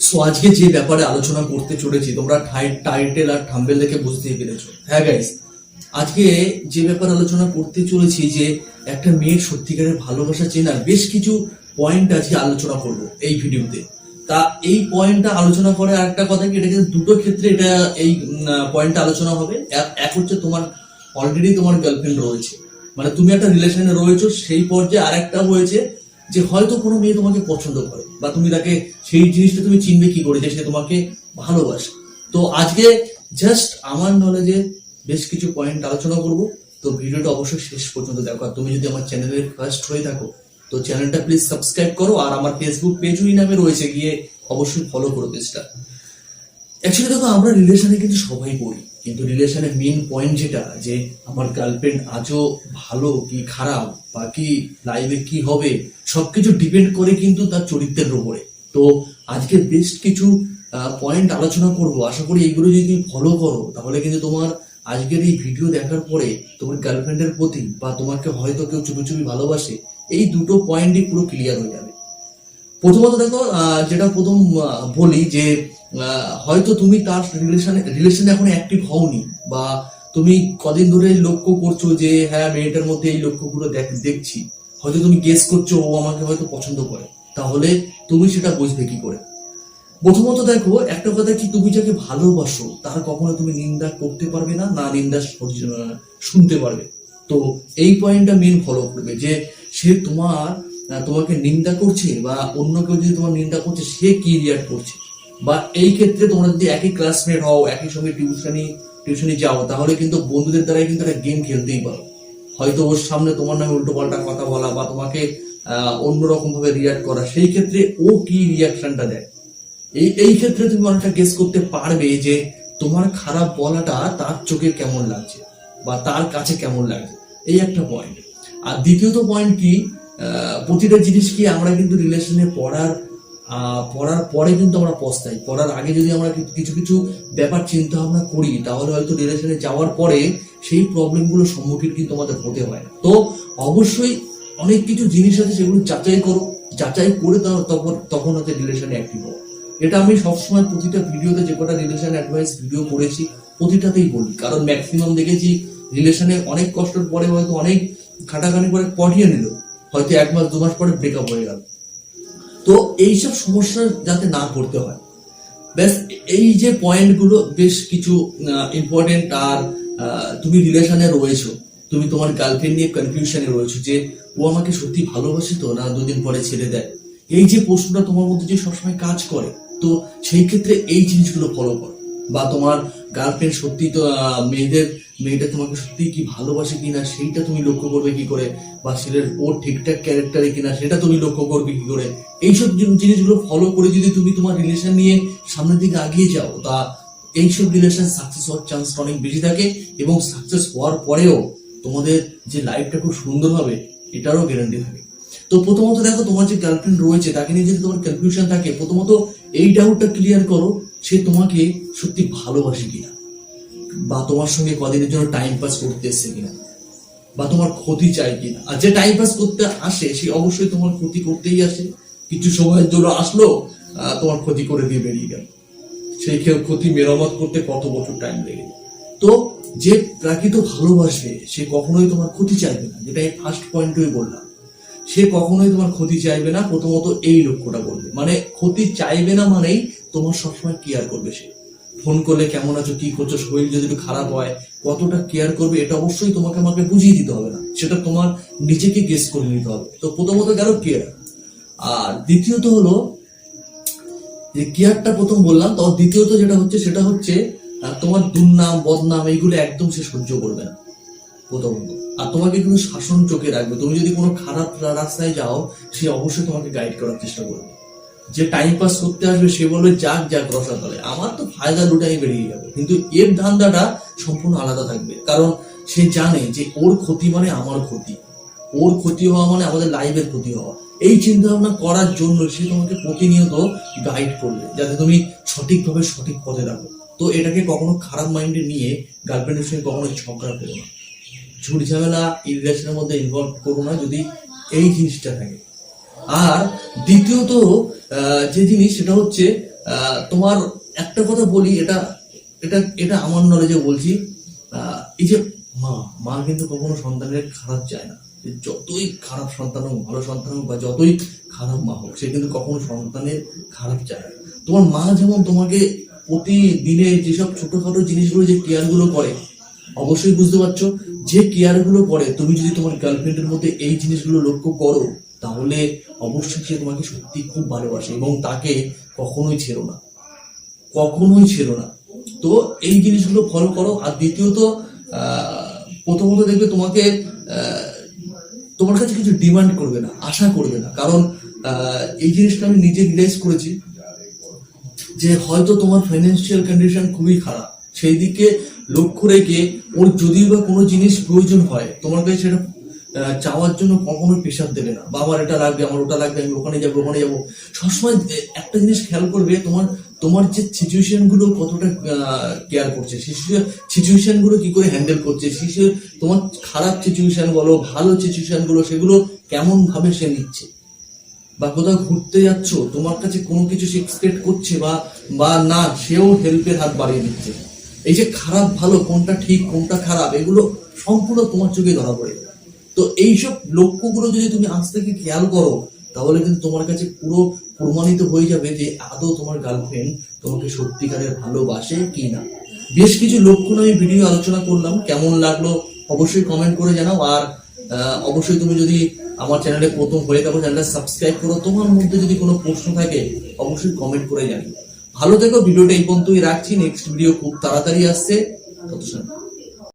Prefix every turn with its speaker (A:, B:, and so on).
A: So আজকে যে ব্যাপারে আলোচনা করতে চলেছি, তোমরা টাইটেল আর থাম্বেল দেখে বুঝতেই পেরেছ। হ্যাঁ গাইস আজকে যে ব্যাপারে আলোচনা করতে চলেছি, যে একটা মেয়ের সত্যিকারের ভালোবাসা চেনার বেশ কিছু পয়েন্ট আজকে আলোচনা করব এই ভিডিওতে। তা এই পয়েন্টটা আলোচনা করে আরেকটা কথা কি? এটা কিন্তু দুটো ক্ষেত্রে এটা এই পয়েন্টটা আলোচনা হবে। এক- এক হচ্ছে তোমার অলরেডি তোমার গার্লফ্রেন্ড রয়েছে। মানে তুমি একটা রিলেশনে রয়েছো, সেই পর্যায়ে আরেকটা হয়েছে যে হয়তো কোনো মেয়ে তোমাকে পছন্দ করে বা তুমি তাকে সেই জিনিসটা তুমি চিনবে কি করে যে সে তোমাকে ভালোবাসে। তো আজকে জাস্ট আমার নলেজে বেশ কিছু পয়েন্ট আলোচনা করব। তো ভিডিওটা অবশ্যই শেষ পর্যন্ত দেখো। আর তুমি যদি আমার চ্যানেলের ফার্স্ট হয়ে থাকো, তো চ্যানেলটা প্লিজ সাবস্ক্রাইব করো। আর আমার ফেসবুক পেজও নামে রয়েছে, গিয়ে অবশ্যই ফলো করো পেজটা অ্যাকচুয়ালি দেখো, আমরা রিলেশনে কিন্তু সবাই পড়ি। কিন্তু রিলেশনের মেন পয়েন্ট যেটা, যে আমার গার্লফ্রেন্ড আজও ভালো কি খারাপ, বা কি লাইফে কি হবে, সবকিছু ডিপেন্ড করে কিন্তু তার চরিত্রের উপরে। তো আজকে বেশ কিছু পয়েন্ট আলোচনা করব। আশা করি এইগুলো যদি তুমি ফলো করো, তাহলে কিন্তু তোমার আজকের এই ভিডিও দেখার পরে তোমার গার্লফ্রেন্ডের প্রতি, বা তোমাকে হয়তো কেউ চুপি চুপি ভালোবাসে, এই দুটো পয়েন্টই পুরো ক্লিয়ার হয়ে যাবে। প্রথমত দেখো যেটা প্রথম বলি যে হয়তো তুমি তার রিলেশনে রিলেশনে এখন অ্যাক্টিভ হওনি বা তুমি কদিন ধরে লক্ষ্য করছ যে হ্যাঁ মেয়েটার মধ্যে এই লক্ষ্যগুলো দেখ- দেখছি। হয়তো তুমি গেস করছ, ও আমাকে হয়তো পছন্দ করে। তাহলে তুমি সেটা বুঝবে কি করে? প্রথমত দেখো, একটা কথা কি, তুমি যাকে ভালোবাসো, তার কখনো তুমি নিন্দা করতে পারবে না না নিন্দা শুনতে পারবে। তো এই পয়েন্টটা মেন ফলো করবে যে, সে তোমার তোমাকে নিন্দা করছে বা অন্য কেউ যদি তোমার নিন্দা করছে, সে কি রিয়াক্ট করছে? বা এই ক্ষেত্রে তোমরা যদি একই ক্লাসমেট হও, একই সঙ্গে টিউশনি টিউশনি যাও, তাহলে কিন্তু বন্ধুদের দ্বারাই কিন্তু একটা গেম খেলতেই পারো। হয়তো ওর সামনে তোমার নামে উল্টো পাল্টা কথা বলা বা তোমাকে অন্যরকম ভাবে রিয়াক্ট করা, সেই ক্ষেত্রে ও কি রিয়াকশনটা দেয়? এই এই ক্ষেত্রে তুমি অনেকটা গেস করতে পারবে যে তোমার খারাপ বলাটা তার চোখে কেমন লাগছে বা তার কাছে কেমন লাগছে। এই একটা পয়েন্ট আর দ্বিতীয়ত পয়েন্ট কি? প্রতিটা জিনিস কি আমরা কিন্তু রিলেশনে পড়ার পড়ার পরে কিন্তু আমরা পস্তাই। পড়ার আগে যদি আমরা কিছু কিছু ব্যাপার চিন্তা ভাবনা করি, তাহলে হয়তো রিলেশনে যাওয়ার পরে সেই প্রবলেমগুলো সম্মুখীন কিন্তু আমাদের হতে হয়। তো অবশ্যই অনেক কিছু জিনিস আছে সেগুলো যাচাই করো। যাচাই করে তখন তখন হচ্ছে রিলেশনে অ্যাক্টিভ হও এটা আমি সবসময় প্রতিটা ভিডিওতে যে কটা রিলেশন অ্যাডভাইস ভিডিও করেছি, প্রতিটাতেই বলি। কারণ ম্যাক্সিমাম দেখেছি রিলেশনে অনেক কষ্টের পরে হয়তো অনেক খাটাখানি করে পটিয়ে নিল। হয়তো এক মাস, দু মাস পরে ব্রেকআপ হয়ে গেল। তো এইসব সমস্যা যাতে না পড়তে হয়। ব্যাস, এই যে পয়েন্টগুলো বেশ কিছু ইম্পর্টেন্ট আর তুমি রিলেশনে রয়েছো। তুমি তোমার গার্লফ্রেন্ড নিয়ে কনফিউশনে রয়েছো যে, ও আমাকে সত্যি ভালোবাসে তো না দুদিন পরে ছেড়ে দেয়? এই যে প্রশ্নটা তোমার মধ্যে যে সবসময় কাজ করে, তো সেই ক্ষেত্রে এই জিনিসগুলো ফলো করো। বা তোমার গার্লফ্রেন্ড সত্যি তো মেয়েদের, মেয়েটা তোমাকে সত্যি কি ভালোবাসে কিনা, সেইটা তুমি লক্ষ্য করবে কি করে? বা ছেলের ওর ঠিকঠাক ক্যারেক্টারে কিনা, সেটা তুমি লক্ষ্য করবে কি করে? এইসব জিন- জিনিসগুলো ফলো করে যদি তুমি তোমার রিলেশন নিয়ে সামনের দিকে আগিয়ে যাও, তা এইসব রিলেশন সাকসেস হওয়ার চান্স অনেক বেশি থাকে এবং সাকসেস হওয়ার পরেও তোমাদের যে লাইফটা খুব সুন্দর হবে, এটারও গ্যারান্টি থাকে। তো প্রথমত দেখো, তোমার যে গার্লফ্রেন্ড রয়েছে, তাকে নিয়ে যদি তোমার কনফিউশন থাকে, প্রথমত এই ডাউটটা ক্লিয়ার করো। সে তোমাকে সত্যি ভালোবাসে কিনা? বা তোমার সঙ্গে কদিনের জন্য টাইম পাস করতে এসছে কিনা? বা তোমার ক্ষতি চাই কিনা? আর যে টাইম পাস করতে আসে, সে অবশ্যই তোমার ক্ষতি করতেই আসে। কিছু সময়ের জন্য আসলো তোমার ক্ষতি করে দিয়ে বেরিয়ে গেল। সেই ক্ষে- ক্ষতি মেরামত করতে কত বছর টাইম লেগে। তো যে প্রাকৃত ভালোবাসবে সে কখনোই তোমার ক্ষতি চাইবে না। যেটা এই ফার্স্ট পয়েন্টই বললাম। সে কখনোই তোমার ক্ষতি চাইবে না, প্রথমত এই লক্ষ্যটা করবে মানে ক্ষতি চাইবে না মানেই তোমার সবসময় কেয়ার করবে সে। ফোন করলে কেমন আছো, কি করছ, শরীর যদি একটু খারাপ হয়, কতটা কেয়ার করবে, এটা অবশ্যই তোমাকে আমাকে বুঝিয়ে দিতে হবে না। সেটা তোমার নিজেকে গেস করে নিতে হবে। তো প্রথমত গেল কেয়ার আর দ্বিতীয়ত হলো, যে কেয়ারটা প্রথম বললাম, তো দ্বিতীয়ত যেটা হচ্ছে, সেটা হচ্ছে তোমার দুর্নাম, বদনাম, এইগুলো একদম সে সহ্য করবে না, প্রথমত। আর তোমাকে কিন্তু শাসন চোখে রাখবে। তুমি যদি কোনো খারাপ রাস্তায় যাও, সে অবশ্যই তোমাকে গাইড করার চেষ্টা করবে। যে টাইম পাস করতে আসবে সে বলবে, যাক যাক রসা তলে আমার তো ফায়দা লুটাই বেরিয়ে যাবে। কিন্তু এর ধান্দাটা সম্পূর্ণ আলাদা থাকবে। কারণ সে জানে যে ওর ক্ষতি মানে আমার ক্ষতি। ওর ক্ষতি হওয়া মানে আমাদের লাইফের ক্ষতি হওয়া। এই চিন্তা ভাবনা করার জন্য সে তোমাকে প্রতিনিয়ত গাইড করবে, যাতে তুমি সঠিকভাবে সঠিক পথে রাখো তো এটাকে কখনো খারাপ মাইন্ডে নিয়ে গার্লফ্রেন্ডের সঙ্গে কখনো ঝগড়া করো না। ঝুট ঝামেলা এই মধ্যে ইনভলভ করো না যদি এই জিনিসটা থাকে। আর দ্বিতীয়ত যে জিনিস সেটা হচ্ছে তোমার একটা কথা বলি, এটা এটা এটা আমার নলেজে বলছি এই যে মা মা কিন্তু কখনো সন্তানের খারাপ চায় না। যতই খারাপ সন্তান হোক, ভালো সন্তান হোক, বা যতই খারাপ মা হোক, সে কিন্তু কখনো সন্তানের খারাপ চায় না। তোমার মা যেমন তোমাকে প্রতিদিনে যেসব ছোটখাটো জিনিসগুলো, যে কেয়ারগুলো করে, অবশ্যই বুঝতে পারছ, যে কেয়ারগুলো করে, তুমি যদি তোমার গার্লফ্রেন্ডের মধ্যে এই জিনিসগুলো লক্ষ্য করো, তাহলে অবশ্যই সে তোমাকে সত্যি খুব ভালোবাসে এবং তাকে কখনোই ছেড়ো না। কখনোই ছিল না। তো এই জিনিসগুলো ফলো করো। আর দ্বিতীয়ত প্রথমত দেখবে তোমাকে তোমার কাছে কিছু ডিমান্ড করবে না, আশা করবে না। কারণ এই জিনিসটা আমি নিজে রিলাইজ করেছি যে হয়তো তোমার ফাইন্যান্সিয়াল কন্ডিশন খুবই খারাপ। সেই দিকে লক্ষ্য রেখে ওর যদিও বা কোনো জিনিস প্রয়োজন হয়, তোমার কাছে সেটা চাওয়ার জন্য কখনো প্রেশার দেবে না। বাবার এটা লাগবে, আমার ওটা লাগবে, আমি ওখানে যাব ওখানে যাব। সবসময় একটা জিনিস খেয়াল করবে, তোমার তোমার যে সিচুয়েশনগুলো কতটা কেয়ার করছে সিচুয়েশনগুলো কি করে হ্যান্ডেল করছে শিশু তোমার খারাপ সিচুয়েশন বলো, ভালো সিচুয়েশনগুলো, সেগুলো কেমন ভাবে সে নিচ্ছে? বা কোথাও ঘুরতে যাচ্ছ, তোমার কাছে কোনো কিছু সে এক্সপেক্ট করছে বা বা না, সেও হেল্পের হাত বাড়িয়ে দিচ্ছে। এই যে খারাপ ভালো, কোনটা ঠিক, কোনটা খারাপ, এগুলো সম্পূর্ণ তোমার চোখে ধরা পড়ে। তো এইসব লক্ষ্যগুলো যদি তুমি আজ থেকে খেয়াল করো, তাহলে কিন্তু তোমার কাছে পুরো প্রমাণিত হয়ে যাবে যে আদৌ তোমার গার্লফ্রেন্ড তোমাকে সত্যিকারের ভালোবাসে কি না বেশ কিছু লক্ষণ আমি ভিডিও আলোচনা করলাম, কেমন লাগল অবশ্যই কমেন্ট করে জানাও। আর অবশ্যই তুমি যদি আমার চ্যানেলে প্রথম হয়ে থাকো চ্যানেলটা সাবস্ক্রাইব করো। তোমার মধ্যে যদি কোনো প্রশ্ন থাকে, অবশ্যই কমেন্ট করে জানিও। ভালো থেকো ভিডিওটা এই পর্যন্তই রাখছি। নেক্সট ভিডিও খুব তাড়াতাড়ি আসছে।